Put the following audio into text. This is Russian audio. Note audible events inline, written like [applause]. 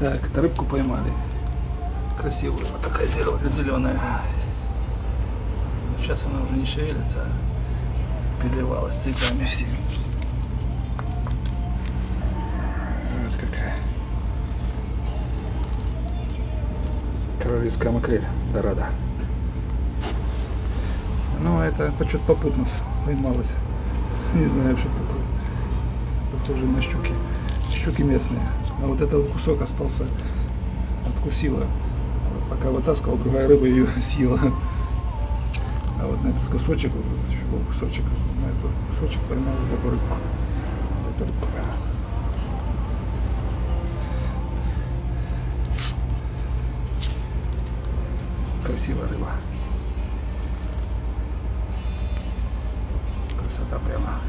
Так, это рыбку поймали. Красивую, вот такая зеленая. Сейчас она уже не шевелится, а переливалась цветами всеми. Вот какая. Королевская макрель, дорада. Ну, это почему-то попутно поймалась. Не знаю, что такое. Похоже на щуки. Щуки местные. А вот этот кусок остался, откусила. Пока вытаскивал, другая рыба ее [laughs] съела. А вот на этот кусочек, вот еще был кусочек, на этот кусочек поймал вот эту рыбку. Вот эту рыбку. Красивая рыба. Красота прямо.